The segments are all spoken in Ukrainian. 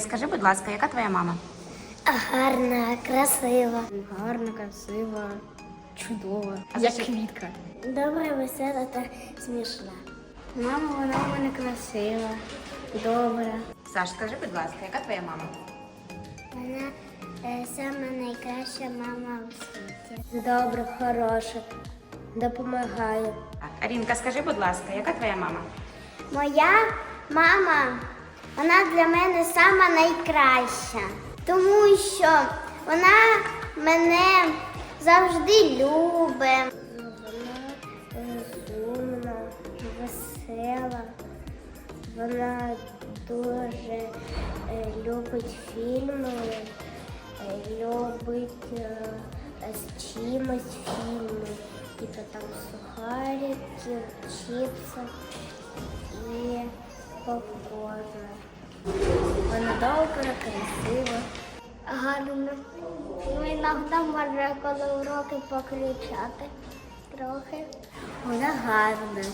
Скажи, будь ласка, яка твоя мама? Гарна, красива. Гарна, красива, чудова. А як квітка. Добра, весела та смішна. Мама, вона в мене красива, добра. Саш, скажи, будь ласка, яка твоя мама? Вона е, сама найкраща мама у світі. Добра, хороша, допомагає. Так, Арінка, скажи, будь ласка, яка твоя мама? Моя мама, вона для мене сама найкраща, тому що вона мене завжди любить. Вона розумна, весела, вона дуже е, любить фільми, е, любить е, з чимось фільми, типу там сухарики, чіпси і попкорн. Вона добра, красива. Гарно. Ну, іноді може, коли уроки покричати трохи. Вона гарна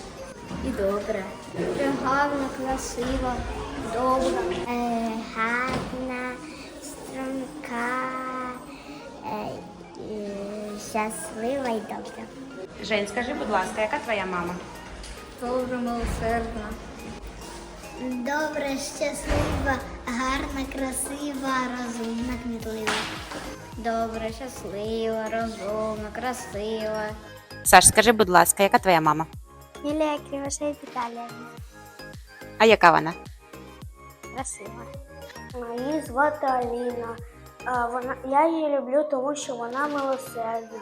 і добра. Дуже гарна, красива, добра. Е, гарна, струнка, е, е, щаслива і добра. Жень, скажи, будь ласка, яка твоя мама? Добра, милосердна. Добра, щаслива, гарна, красива, розумна, кмітлива. Добра, щаслива, розумна, красива. Саш, скажи, будь ласка, яка твоя мама? Юлія Кривошей Віталіївна. А яка вона? Красива. Її звати Аліна. А, Вона, я її люблю, тому що вона милосердна.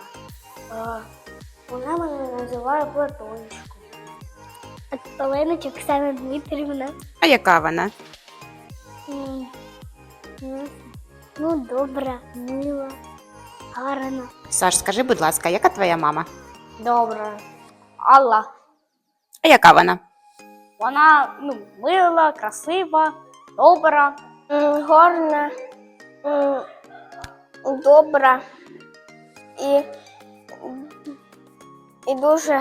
А, Вона мене називає Платончиком. Оленочок Оксана Дмитрівна. А яка вона? Ну, Ну, добра, мила, гарна. Саш, скажи, будь ласка, яка твоя мама? Добра. Алла. А яка вона? Вона ну, мила, красива, добра. Гарна, добра і, і дуже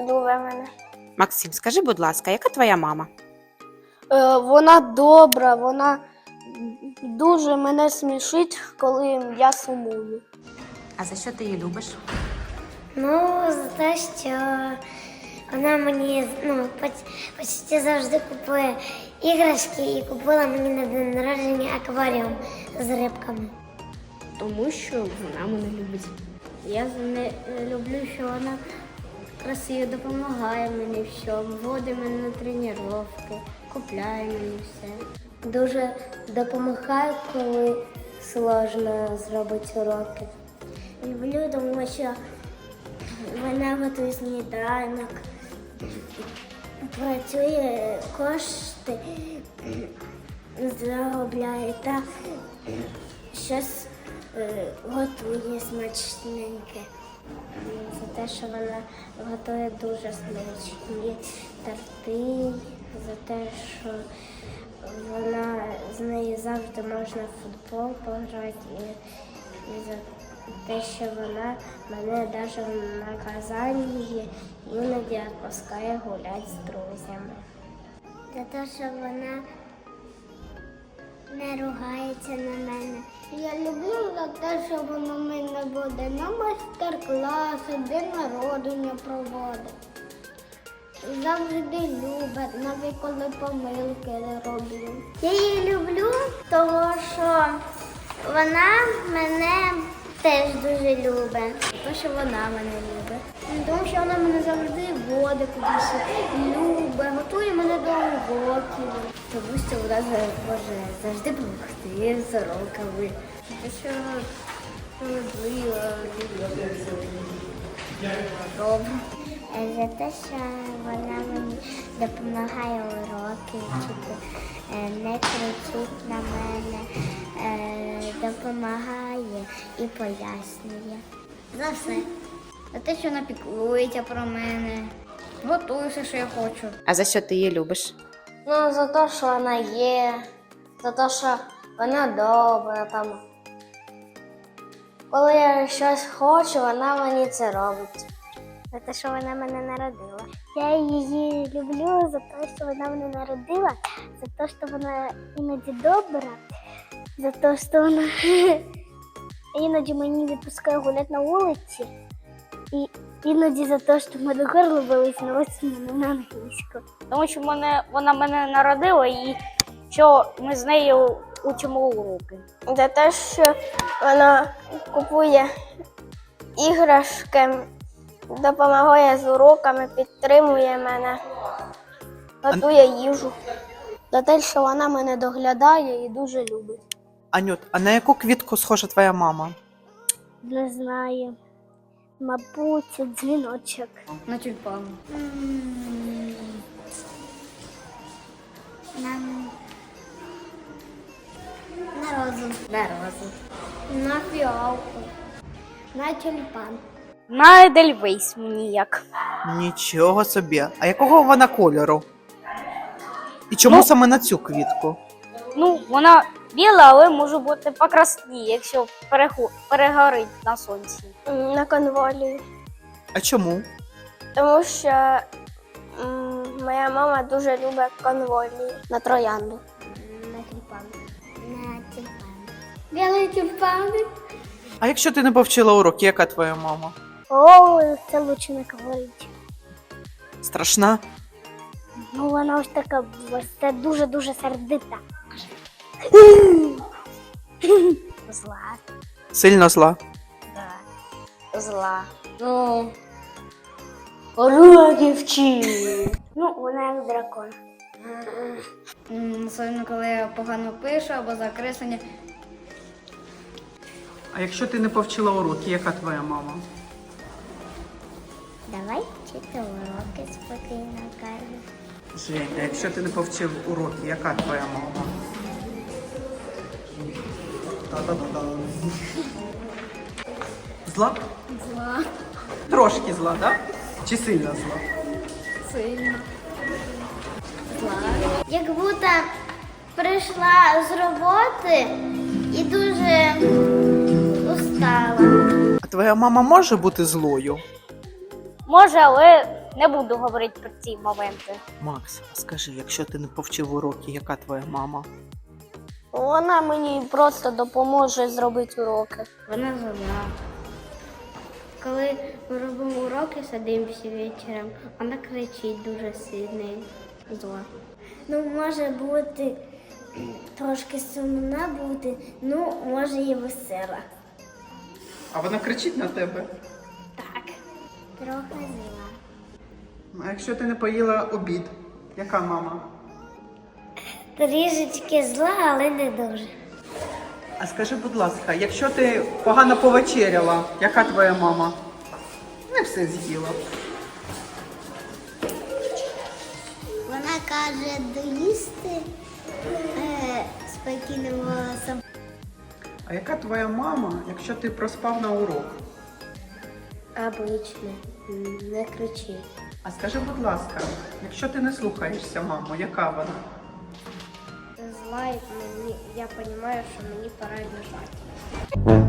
любить мене. Максим, скажи, будь ласка, яка твоя мама? Е, Вона добра, вона дуже мене смішить, коли я сумую. А за що ти її любиш? Ну, за те, що вона мені ну, почти завжди купує іграшки і купила мені на день народження акваріум з рибками. Тому що вона мене любить. Я не люблю, що вона красиво допомагає мені всьому, водить мене на тренування, купляє мені все. Дуже допомагає, коли сложно зробити уроки. Люблю, тому що вона готує сніданок, працює кошти, заробляє та щось е, готує смачненьке. За те, що вона готує дуже смачні торти, за те, що вона з нею завжди можна в футбол пограти, і, і за те, що вона мене навіть в наказанні іноді відпускає гуляти з друзями. За те, що вона не ругається на мене. Те, що вона мене буде на майстер-класи, день народження проводить. Завжди любить, навіть коли помилки роблю. Я її люблю, тому що вона мене теж дуже любить. Тому що вона мене любить. Тому що вона мене завжди водить кудись, любить, готує мене до уроків. Тому що вона може завжди допомогти з уроками. Тому що справедлива, добра. Е, За те, що вона мені допомагає уроки вчити, е, не кричить на мене, е, допомагає і пояснює. За все. За те, що вона піклується про мене, готує все, що я хочу. А за що ти її любиш? Ну, за те, що вона є, за те, що вона добра там. Коли я щось хочу, вона мені це робить. За те, що вона мене народила. Я її люблю за те, що вона мене народила, за те, що вона іноді добра, за те, що вона іноді мені відпускає гуляти на вулиці. І іноді за те, що в мене горло болить, носить мене на англійську. Тому що мене, вона мене народила і що ми з нею учимо уроки. За те, що вона купує іграшки, допомагає з уроками, підтримує мене, готує їжу. За те, що вона мене доглядає і дуже любить. Анют, а на яку квітку схожа твоя мама? Не знаю. Мабуть, дзвіночок. На тюльпан. На, на розу. На розу. На фіалку. На тюльпан. На Едельвейс мені як. Нічого собі. А якого вона кольору? І чому Ну- саме на цю квітку? Ну, вона біла, але може бути покрасні, якщо перегорить на сонці. На конволії. А чому? Тому що м, моя мама дуже любить конволії на троянду. На тюльпан. На тюльпан. Білий тюльпан. А якщо ти не повчила уроки, яка твоя мама? О, це лучше не говорити. Страшна? Ну, вона ось така, це дуже-дуже сердита. Зла. Сильно зла. Да. Зла. Ну. Уроки вчи. Ну, вона як дракон. Особливо, коли я погано пишу або закреслення. А якщо ти не повчила уроки, яка твоя мама? Давай вчити уроки спокійно, каже. Женя, а якщо ти не повчив уроки, яка твоя мама? Зла? Зла. Трошки зла, так? Да? Чи сильно зла? Сильно. Як будто прийшла з роботи і дуже устала. А твоя мама може бути злою? Може, але не буду говорити про ці моменти. Макс, а скажи, якщо ти не повчив уроки, яка твоя мама? Вона мені просто допоможе зробити уроки. Вона зла. Коли ми робимо уроки, садимося вечором, вона кричить дуже сильно і зла. Ну, може бути трошки сумна бути, ну, може і весела. А вона кричить на тебе? Так. Трохи зла. А якщо ти не поїла обід, яка мама? Трішечки зла, але не дуже. А скажи, будь ласка, якщо ти погано повечеряла, яка твоя мама? Не все з'їла. Вона каже доїсти е, спокійним голосом. А яка твоя мама, якщо ти проспав на урок? Обично, не кричи. А скажи, будь ласка, якщо ти не слухаєшся маму, яка вона? І мені, я розумію, що мені пора лежати.